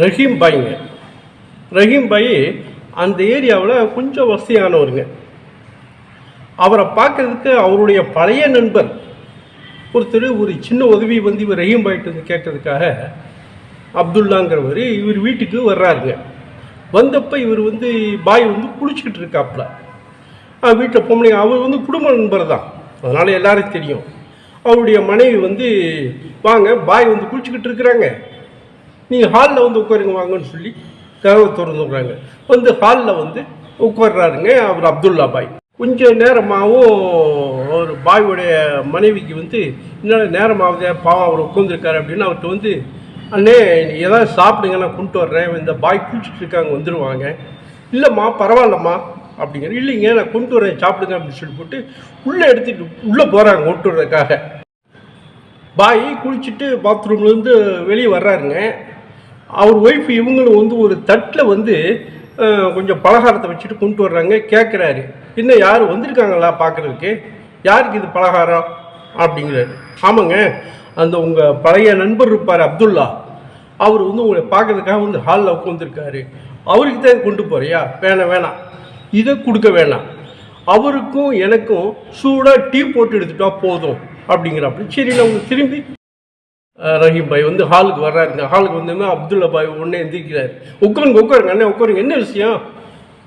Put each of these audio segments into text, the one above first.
ரஹீம் பாய்ங்க. ரஹீம் பாய் அந்த ஏரியாவில் கொஞ்சம் வசதியானவருங்க. அவரை பார்க்கறதுக்கு அவருடைய பழைய நண்பர். ஒருத்தர் ஒரு சின்ன உதவி வந்து இவர் ரஹீம் பாய்ட்டு வந்து கேட்கறதுக்காக அப்துல்லாங்கிறவர் இவர் வீட்டுக்கு வர்றாருங்க. வந்தப்போ இவர் வந்து பாய் வந்து குளிச்சுக்கிட்டு இருக்காப்புல. வீட்டில் பொம்பளை அவர் வந்து குடும்ப நண்பர் தான். அதனால் எல்லாரும் தெரியும். அவருடைய மனைவி வந்து வாங்க பாய் வந்து குளிச்சுக்கிட்டு இருக்கிறாங்க. நீங்கள் ஹாலில் வந்து உட்காருங்க வாங்கன்னு சொல்லி கதவை திறந்துடுறாங்க வந்து ஹாலில் வந்து உட்கார்றாருங்க அவர் அப்துல்லா பாய். கொஞ்ச நேரமாகவும் ஒரு பாயுடைய மனைவிக்கு வந்து என்ன நேரமாகுதே பாவம் அவர் உட்காந்துருக்காரு அப்படின்னு அவர்கிட்ட வந்து அண்ணே நீ ஏதாவது சாப்பிடுங்க நான் கொண்டு வர்றேன். இந்த பாய் குளிச்சுட்டு இருக்காங்க வந்துடுவாங்க இல்லைம்மா பரவாயில்லம்மா. அப்படிங்கிற இல்லைங்க நான் கொண்டு வரேன் சாப்பிடுங்க அப்படின்னு சொல்லி போட்டு உள்ளே எடுத்துகிட்டு உள்ளே போகிறாங்க கொண்டு வர்றதுக்காக பாய் குளிச்சுட்டு பாத்ரூம்லேருந்து வெளியே வர்றாருங்க. அவர் ஒய்ஃப் இவங்களும் வந்து ஒரு தட்டில் வந்து கொஞ்சம் பலகாரத்தை வச்சுட்டு கொண்டு வர்றாங்க கேட்குறாரு இன்னும் யார் வந்திருக்காங்களா பார்க்குறதுக்கு யாருக்கு இது பலகாரம்? அப்படிங்கிறாரு. ஆமாங்க அந்த உங்கள் பழைய நண்பர் இருப்பார் அப்துல்லா. அவர் வந்து உங்களை பார்க்கறதுக்காக வந்து ஹாலில் உட்காந்துருக்காரு அவருக்கு தான் கொண்டு போகிறியா வேணாம் வேணாம். இதை கொடுக்க வேணாம். அவருக்கும் எனக்கும் சூடாக டீ போட்டு எடுத்துட்டா போதும் அப்படிங்கிறாப்புல. சரி நான் உங்களுக்கு திரும்பி ரஹீம் பாய் வந்து ஹாலுக்கு வர்றாருங்க ஹாலுக்கு வந்தோமே அப்துல்லா பாய் உடனே எந்திரிக்கிறாரு. உட்காருங்க உட்காருங்க அண்ணே உட்காருங்க. என்ன விஷயம்?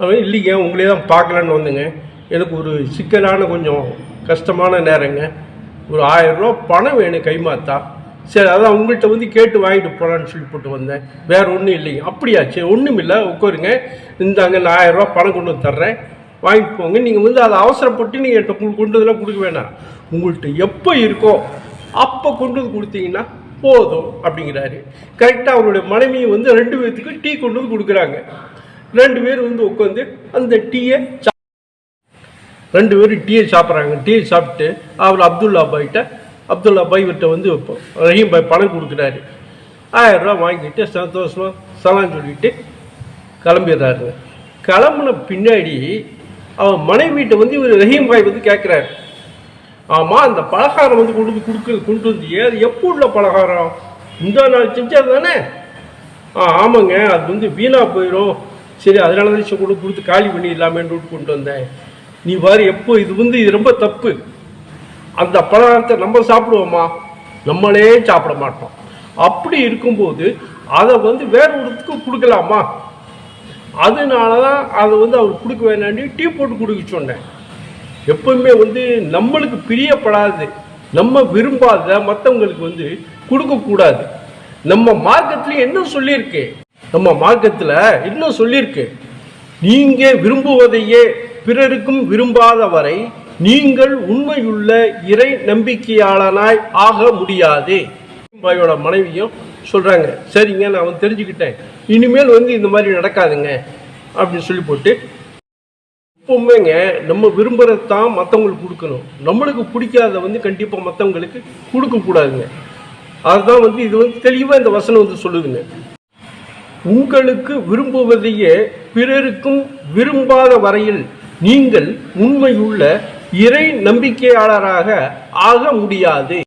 அவன் இல்லைங்க உங்களே தான் பார்க்கலான்னு வந்தேங்க. எனக்கு ஒரு சிக்கலான கொஞ்சம் கஷ்டமான நேரங்க. ஒரு ஆயிரம் ரூபா பணம் வேணும் கைமாத்தா. சரி அதான் உங்கள்கிட்ட வந்து கேட்டு வாங்கிட்டு போகலான்னு சொல்லி போட்டு வந்தேன். வேற ஒன்றும் இல்லைங்க. அப்படியா சரி ஒன்றும் இல்லை. உட்காருங்க. இந்தாங்க நான் ஆயிரம் ரூபா பணம் கொண்டு வந்து தர்றேன். வாங்கிட்டு போங்க. நீங்கள் வந்து அதை அவசரப்பட்டு நீங்கள் என்கிட்ட கொண்டு கொண்டு இதெல்லாம் கொடுக்க வேணாம். உங்கள்கிட்ட எப்போ இருக்கோ அப்போ கொண்டு வந்து கொடுத்தீங்கன்னா போதும் அப்படிங்கிறாரு. கரெக்டாக அவருடைய மனைவியை வந்து ரெண்டு பேர்த்துக்கு டீ கொண்டு வந்து கொடுக்குறாங்க. ரெண்டு பேர் வந்து உட்காந்து அந்த டீயை சா- ரெண்டு பேரும் டீயை சாப்பிட்றாங்க. டீயை சாப்பிட்டு அவர் அப்துல்லா பாய்கிட்ட அப்துல்லா பாய் இவர்கிட்ட வந்து ரஹீம் பாய் பணம் கொடுக்குறாரு. ஆயிரம் வாங்கிட்டு சந்தோஷமாக சலாம் சொல்லிட்டு கிளம்பிடுறாரு. கிளம்புன பின்னாடி அவன் மனைவிட்ட வந்து இவர் ரஹீம் பாய் வந்து கேட்குறாரு ஆமாம் அந்த பலகாரம் வந்து கொண்டு வந்து கொடுக்க கொண்டு வந்தியே அது எப்போ உள்ள பலகாரம்? இந்த நாள் செஞ்சது தானே ஆ ஆமாங்க. அது வந்து வீணாக போயிடும் சரி அதனால தான் கொண்டு கொடுத்து காலி பண்ணிடலாமேன்னு விட்டு கொண்டு வந்தேன். நீ பாரு எப்போ இது வந்து இது ரொம்ப தப்பு. அந்த பலகாரத்தை நம்ம சாப்பிடுவோமா? நம்மளே சாப்பிட மாட்டோம். அப்படி இருக்கும்போது அதை வந்து வேற ஒருத்துக்கு கொடுக்கலாமா? அதனால தான் அதை வந்து அவர் கொடுக்க வேணாண்டி டீ போட்டு கொடுக்க சொன்னேன். எப்பவுமே வந்து நம்மளுக்கு பிரியப்படாது நம்ம விரும்பாத மற்றவங்களுக்கு வந்து கொடுக்கக்கூடாது நம்ம மார்க்கத்தில் என்ன சொல்லியிருக்கு. நம்ம மார்க்கத்தில் இன்னும் சொல்லியிருக்கு. நீங்கள் விரும்புவதையே பிறருக்கும் விரும்பாத வரை நீங்கள் உண்மையுள்ள இறை நம்பிக்கையாளனாய் ஆக முடியாது. பாயோட மனைவியும் சொல்கிறாங்க சரிங்க நான் அவன் தெரிஞ்சுக்கிட்டேன். இனிமேல் வந்து இந்த மாதிரி நடக்காதுங்க. அப்படின்னு சொல்லி போட்டு எப்பவுமேங்க நம்ம விரும்புறதான் மற்றவங்களுக்கு கொடுக்கணும். நம்மளுக்கு பிடிக்காத வந்து கண்டிப்பாக மற்றவங்களுக்கு கொடுக்கக்கூடாதுங்க அதுதான் வந்து இது வந்து தெளிவாக இந்த வசனம் வந்து சொல்லுதுங்க. உங்களுக்கு விரும்புவதையே பிறருக்கும் விரும்பாத வரையில் நீங்கள் உண்மையுள்ள இறை நம்பிக்கையாளராக ஆக முடியாது.